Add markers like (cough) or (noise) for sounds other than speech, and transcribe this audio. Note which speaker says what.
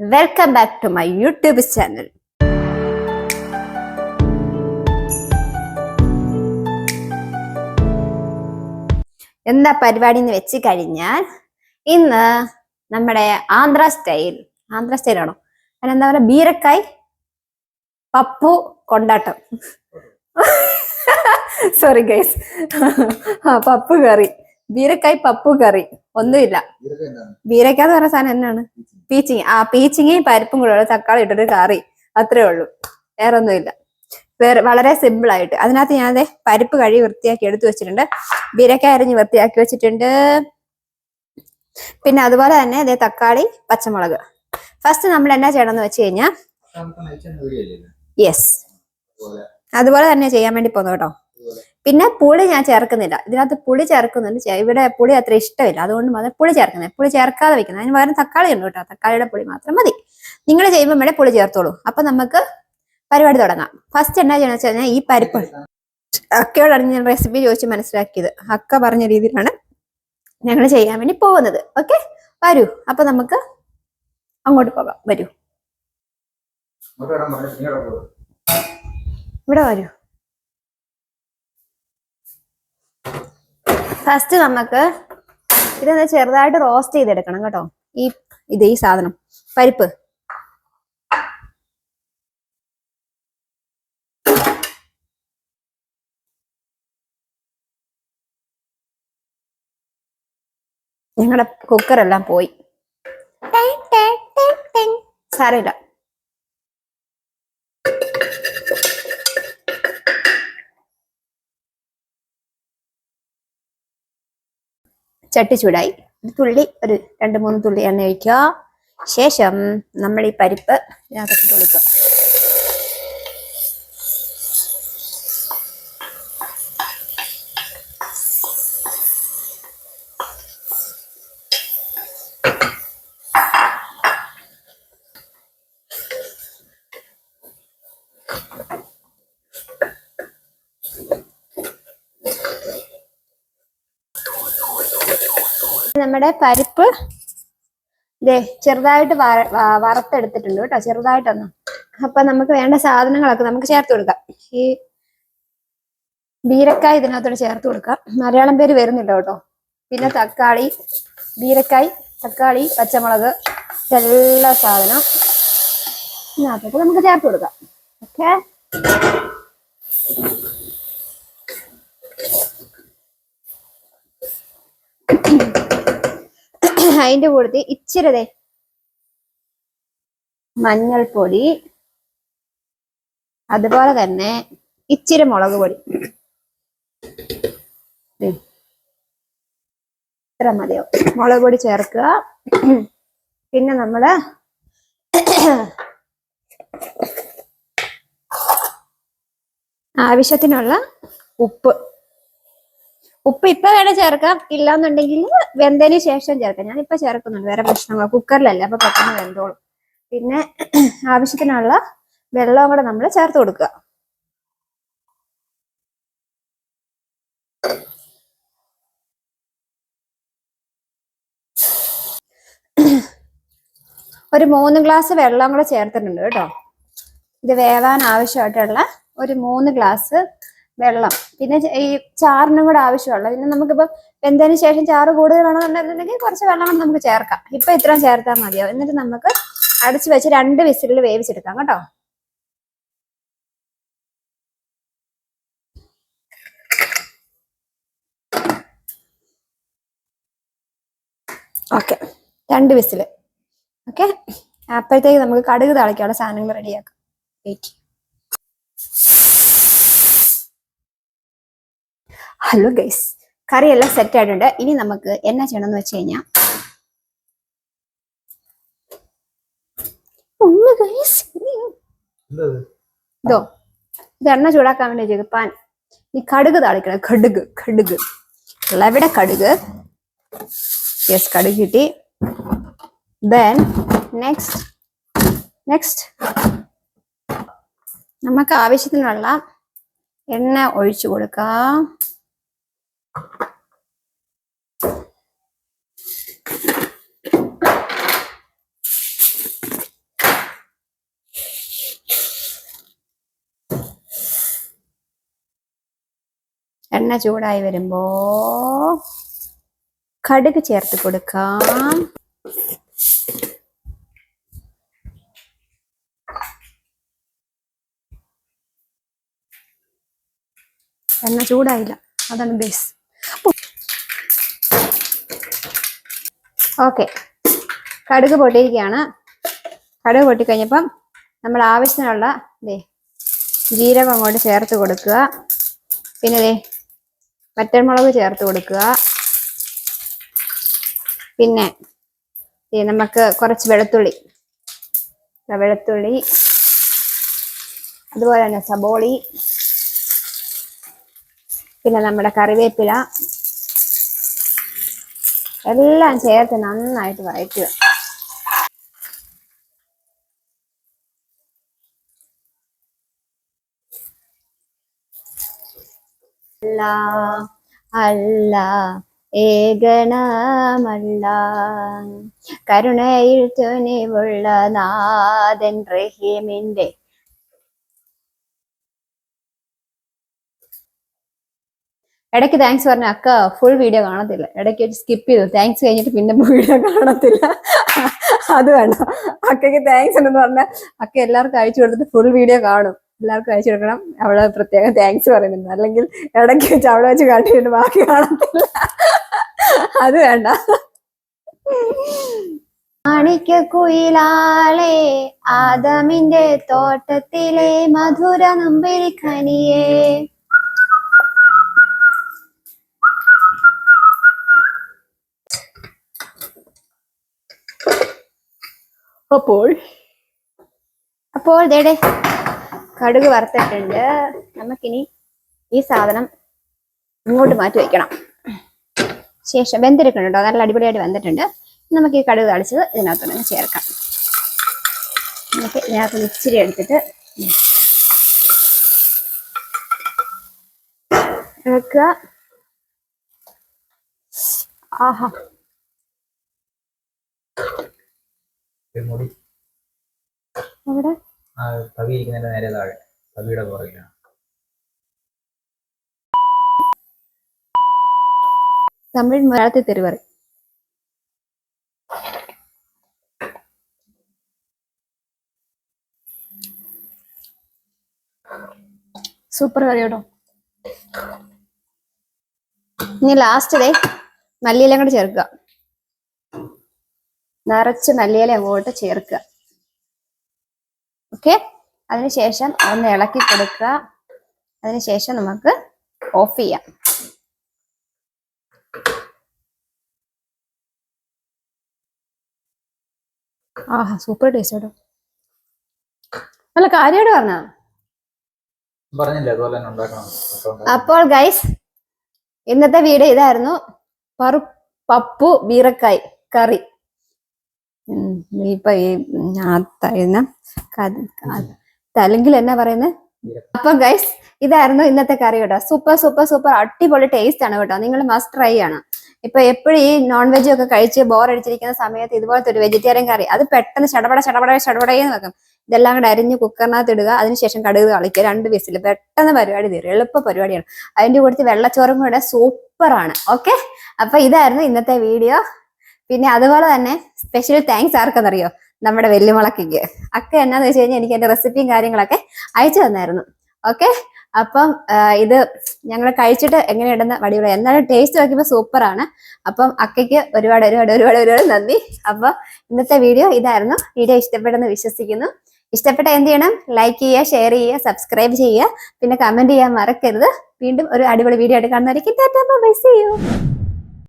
Speaker 1: Welcome back to my YouTube channel എന്താ പരിപാടി എന്ന് വെച്ച് കഴിഞ്ഞാൽ ഇന്ന് നമ്മുടെ ആന്ധ്ര സ്റ്റൈൽ ആന്ധ്ര സ്റ്റൈൽ ആണോ അതിനെന്താ പറയുക ബീരക്കായ് പപ്പു കൊണ്ടാട്ടം. (laughs) സോറി ഗൈസ് പപ്പു കറി. ബീരക്കായ് പപ്പു കറി. ഒന്നുമില്ല. ബീരക്ക എന്ന് പറയുന്ന സാധനം എന്നാണ്? പീച്ചിങ്. ആ പീച്ചിങ്ങയും പരിപ്പും കൂടെ ഉള്ള തക്കാളി ഇട്ടൊരു കറി. അത്രേ ഉള്ളൂ. വേറെ ഒന്നുമില്ല വേറെ വളരെ സിമ്പിൾ ആയിട്ട്. അതിനകത്ത് ഞാൻ അതെ പരിപ്പ് കഴുകി വൃത്തിയാക്കി എടുത്തു വെച്ചിട്ടുണ്ട്. ബീരക്ക അരിഞ്ഞ് വൃത്തിയാക്കി വെച്ചിട്ടുണ്ട്. പിന്നെ അതുപോലെ തന്നെ അതേ തക്കാളി പച്ചമുളക്. ഫസ്റ്റ് നമ്മൾ എന്നാ ചെയ്യണമെന്ന് വെച്ച് കഴിഞ്ഞാൽ യെസ്
Speaker 2: അതുപോലെ
Speaker 1: തന്നെ ചെയ്യാൻ വേണ്ടി പോന്നു കേട്ടോ. പിന്നെ പുളി ഞാൻ ചേർക്കുന്നില്ല. ഇതിനകത്ത് പുളി ചേർക്കുന്നുണ്ട്. ഇവിടെ പുളി അത്ര ഇഷ്ടമില്ല. അതുകൊണ്ട് മാത്രം പുളി ചേർക്കുന്നത് പുളി ചേർക്കാതെ വെക്കുന്നത്. അതിന് പകരം തക്കാളി ഉണ്ട് കേട്ടോ. തക്കാളിയുടെ പുളി മാത്രം മതി. നിങ്ങൾ ചെയ്യുമ്പോൾ വേണേൽ പുളി ചേർത്തോളൂ. അപ്പൊ നമുക്ക് പരിപാടി തുടങ്ങാം. ഫസ്റ്റ് എന്നാ ചെയ്യണമെന്ന് വെച്ച് കഴിഞ്ഞാൽ ഈ പരിപ്പ്. അക്കയോടാണ് ഞാൻ റെസിപ്പി ചോദിച്ച് മനസ്സിലാക്കിയത്. അക്ക പറഞ്ഞ രീതിയിലാണ് ഞങ്ങൾ ചെയ്യാൻ വേണ്ടി പോകുന്നത്. ഓക്കെ വരൂ. അപ്പൊ നമുക്ക് അങ്ങോട്ട് പോകാം. വരൂ. ഇവിടെ വരൂ. ഫസ്റ്റ് നമുക്ക് ഇതൊന്ന് ചെറുതായിട്ട് റോസ്റ്റ് ചെയ്തെടുക്കണം കേട്ടോ. ഈ ഇത് ഈ സാധനം. പരിപ്പ്. ഞങ്ങളുടെ കുക്കറെല്ലാം പോയി. സാരമില്ല. ചട്ടി ചൂടായി. ഒരു തുള്ളി ഒരു രണ്ട് മൂന്ന് തുള്ളി എണ്ണ ഒഴിക്കുക. ശേഷം നമ്മൾ ഈ പരിപ്പ് ഇതിനകത്തിട്ട് കൊടുക്കുക നമ്മുടെ പരിപ്പ് ദേ ചെറുതായിട്ട് വറുത്തെടുത്തിട്ടുണ്ട് കേട്ടോ ചെറുതായിട്ടൊന്നും. അപ്പൊ നമുക്ക് വേണ്ട സാധനങ്ങളൊക്കെ നമുക്ക് ചേർത്ത് കൊടുക്കാം. ഈ ബീരക്കായ് ഇതിനകത്തോട് ചേർത്ത് കൊടുക്കാം. മലയാളം പേര് വരുന്നില്ല കേട്ടോ. പിന്നെ തക്കാളി ബീരക്കായ് തക്കാളി പച്ചമുളക് എല്ലാ സാധനം ഇതിനകത്തോട്ട് നമുക്ക് ചേർത്ത് കൊടുക്കാം. ഓക്കെ? അതിന്റെ കൂട്ടത്തിൽ ഇച്ചിരി ദേ മഞ്ഞൾപ്പൊടി അതുപോലെ തന്നെ ഇച്ചിരി മുളക് പൊടി. ഇത്ര മതിയോ മുളക് പൊടി ചേർക്കുക. പിന്നെ നമ്മൾ ആവശ്യത്തിനുള്ള ഉപ്പ് ഉപ്പ് ഇപ്പൊ വേണേ ചേർക്കാം. ഇല്ലാന്നുണ്ടെങ്കിൽ വെന്തതിന് ശേഷം ചേർക്കാം. ഞാൻ ഇപ്പൊ ചേർക്കുന്നുണ്ട്. വേറെ പ്രശ്നങ്ങൾ കുക്കറിലല്ല. അപ്പൊ പെട്ടെന്ന് വെന്തോളും. പിന്നെ ആവശ്യത്തിനുള്ള വെള്ളവും കൂടെ നമ്മൾ ചേർത്ത് കൊടുക്കുക. ഒരു മൂന്ന് ഗ്ലാസ് വെള്ളം കൂടെ ചേർത്തിട്ടുണ്ട് കേട്ടോ. ഇത് വേവാൻ ആവശ്യമായിട്ടുള്ള ഒരു മൂന്ന് ഗ്ലാസ് വെള്ളം. പിന്നെ ഈ ചാറിനും കൂടെ ആവശ്യമുള്ള പിന്നെ നമുക്കിപ്പോ വെന്തതിന് ശേഷം ചാറ് കൂടുതൽ വേണമെന്നുണ്ടെന്നുണ്ടെങ്കിൽ കുറച്ച് വെള്ളം കൂടെ നമുക്ക് ചേർക്കാം. ഇപ്പൊ ഇത്രയും ചേർത്താൽ മതിയാവും. എന്നിട്ട് നമുക്ക് അടച്ചു വെച്ച് രണ്ട് വിസിലിൽ വേവിച്ചെടുക്കാം കേട്ടോ. ഓക്കെ. രണ്ട് വിസിൽ. ഓക്കെ? അപ്പോഴത്തേക്ക് നമുക്ക് കടുക് താളിക്കാനുള്ള സാധനങ്ങൾ റെഡിയാക്കാം. വെയിറ്റ് ഹലോ ഗൈസ് കറിയെല്ലാം സെറ്റ് ആയിട്ടുണ്ട്. ഇനി നമുക്ക് എന്നാ ചെയ്യണമെന്ന് വെച്ച് കഴിഞ്ഞാൽ ഒന്ന് ഗൈസ് ഇതോ ഇത് എണ്ണ ചൂടാക്കാൻ വേണ്ടി ചെയ്ത് പാൻ. ഈ കടുക് താളിക്കണം. കടുക് കടുക്. എവിടെ കടുക്. യെസ് കടുക് കിട്ടി. ദെൻ നെക്സ്റ്റ് നെക്സ്റ്റ് നമുക്ക് ആവശ്യത്തിനുള്ള എണ്ണ ഒഴിച്ചു കൊടുക്കാം. എണ്ണ ചൂടായി വരുമ്പോ കടുക് ചേർത്ത് കൊടുക്കാം. എണ്ണ ചൂടായില്ല. അതാണ് ബേസ് ഓക്കെ. കടുക് പൊട്ടിയിരിക്കുകയാണ്. കടുക് പൊട്ടിക്കഴിഞ്ഞപ്പം നമ്മൾ ആവശ്യത്തിനുള്ള ദേ ജീരകം അങ്ങോട്ട് ചേർത്ത് കൊടുക്കുക. പിന്നെ ദേ വറ്റൽമുളക് ചേർത്ത് കൊടുക്കുക. പിന്നെ നമുക്ക് കുറച്ച് വെളുത്തുള്ളി. വെളുത്തുള്ളി അതുപോലെ തന്നെ സബോളി പിന്നെ നമ്മുടെ കറിവേപ്പില എല്ലാം ചേർത്ത് നന്നായിട്ട് വഴറ്റുക. അല്ല അല്ല ഏകണമല്ല കരുണയിൽ തുനിവുള്ള നാഥൻ റഹീമിന്റെ ഇടയ്ക്ക് താങ്ക്സ് പറഞ്ഞ അക്ക ഫുൾ വീഡിയോ കാണത്തില്ല. ഇടയ്ക്ക് സ്കിപ്പ് ചെയ്തു. താങ്ക്സ് കഴിഞ്ഞിട്ട് പിന്നെ വീഡിയോ കാണത്തില്ല. അത് വേണം അക്കയ്ക്ക് താങ്ക്സ് ഉണ്ടെന്ന് പറഞ്ഞാൽ അക്ക എല്ലാവർക്കും അയച്ചു കൊടുത്തിട്ട് ഫുൾ വീഡിയോ കാണും. എല്ലാവർക്കും അയച്ചു കൊടുക്കണം. അവൾ പ്രത്യേകം താങ്ക്സ് പറയുന്നുണ്ട്. അല്ലെങ്കിൽ ഇടയ്ക്ക് വെച്ച് അവളെ വെച്ച് കണ്ടിട്ട് ബാക്കി കാണത്തില്ല. അത് വേണ്ട. മാണിക്ക കുയിലാളെ ആദമിന്റെ തോട്ടത്തിലെ മധുര നമ്പരി ഖനിയേ അപ്പോൾ? അപ്പോൾ ദേടെ കടുക് വറുത്തിട്ടുണ്ട്. നമുക്കിനി ഈ സാധനം ഇങ്ങോട്ട് മാറ്റി വയ്ക്കണം ശേഷം വെന്തിരിക്കണം കേട്ടോ. നല്ല അടിപൊളിയായിട്ട് വെന്തിട്ടുണ്ട്. നമുക്ക് ഈ കടുക് തളിച്ചത് ഇതിനകത്തോട്ട് ചേർക്കാം. നമുക്ക് ഇതിനകത്ത് ഇച്ചിരി എടുത്തിട്ട് ഇളക്കുക ആഹാ
Speaker 2: ഒരു മുടി.
Speaker 1: അവിടെ?
Speaker 2: ആ തവി ഇരിക്കുന്നതിന്റെ നേരെ താഴെ. തവിയുടെ പുറകിലാണ്.
Speaker 1: തമിഴ് മലയാളത്തിൽ തെരുവറി സൂപ്പർ കറി കേട്ടോ ഇനി ലാസ്റ്റ് ഡേ മല്ലിയെല്ലാം കൂടെ ചേർക്കുക. നിറച്ച് മല്ലിയില അങ്ങോട്ട് ചേർക്കുക. ഓക്കെ അതിനുശേഷം ഒന്ന് ഇളക്കി കൊടുക്കുക. അതിനുശേഷം നമുക്ക് ഓഫ് ചെയ്യാം. ആഹാ സൂപ്പർ ടേസ്റ്റ് കേട്ടോ നല്ല കാര്യമായിട്ട് പറഞ്ഞാ?
Speaker 2: പറഞ്ഞില്ലേ അതുപോലെ ഉണ്ടാക്കണം.
Speaker 1: അപ്പോൾ ഗൈസ് ഇന്നത്തെ വീഡിയോ ഇതായിരുന്നു. പറു പപ്പു ബീറക്കായ് കറി. ഇപ്പൊ ഈ തരുന്ന തെലുങ്കിൽ എന്നാ പറയുന്നത് അപ്പൊ ഗൈസ് ഇതായിരുന്നു ഇന്നത്തെ കറി കേട്ടോ. സൂപ്പർ സൂപ്പർ സൂപ്പർ അടിപൊളി ടേസ്റ്റ് ആണ് കേട്ടോ. നിങ്ങൾ മസ്റ്റ് ട്രൈ ആണ്. ഇപ്പൊ എപ്പോഴും ഈ നോൺ വെജ് ഒക്കെ കഴിച്ച് ബോർ അടിച്ചിരിക്കുന്ന സമയത്ത് ഇതുപോലത്തെ ഒരു വെജിറ്റേറിയൻ കറി അത് പെട്ടെന്ന് ചടപട ചടപട ചടപടയെന്ന് വെക്കും. ഇതെല്ലാം കൂടെ അരിഞ്ഞ് കുക്കറിനകത്ത് ഇടുക അതിനുശേഷം കടുക് കളിക്കുക രണ്ട് വിസിൽ പെട്ടെന്ന് പരിപാടി തീരും. എളുപ്പ പരിപാടിയാണ്. അതിന്റെ കൂടുതൽ വെള്ളച്ചോറും കൂടെ സൂപ്പറാണ് ഓക്കെ അപ്പൊ ഇതായിരുന്നു ഇന്നത്തെ വീഡിയോ പിന്നെ അതുപോലെ തന്നെ സ്പെഷ്യൽ താങ്ക്സ് ആർക്കെന്നറിയോ? നമ്മുടെ വെല്ലുമുളക്കിക്ക് അക്ക എന്നാന്ന് വെച്ച് കഴിഞ്ഞാൽ എനിക്ക് എന്റെ റെസിപ്പിയും കാര്യങ്ങളൊക്കെ അയച്ചു തന്നായിരുന്നു. ഓക്കെ അപ്പം ഇത് ഞങ്ങൾ കഴിച്ചിട്ട് എങ്ങനെയുണ്ടെന്ന് അടിപൊളി എന്നാലും ടേസ്റ്റ് നോക്കിയപ്പോൾ സൂപ്പറാണ്. അപ്പം അക്കയ്ക്ക് ഒരുപാട് ഒരുപാട് ഒരുപാട് ഒരുപാട് നന്ദി. അപ്പൊ ഇന്നത്തെ വീഡിയോ ഇതായിരുന്നു. വീഡിയോ ഇഷ്ടപ്പെടുന്നു വിശ്വസിക്കുന്നു. ഇഷ്ടപ്പെട്ട എന്ത് ചെയ്യണം? ലൈക്ക് ചെയ്യുക ഷെയർ ചെയ്യുക സബ്സ്ക്രൈബ് ചെയ്യുക. പിന്നെ കമന്റ് ചെയ്യാൻ മറക്കരുത്. വീണ്ടും ഒരു അടിപൊളി വീഡിയോ ആയിട്ട് കാണുന്നതായിരിക്കും ടാറ്റാ ബൈ സീ യു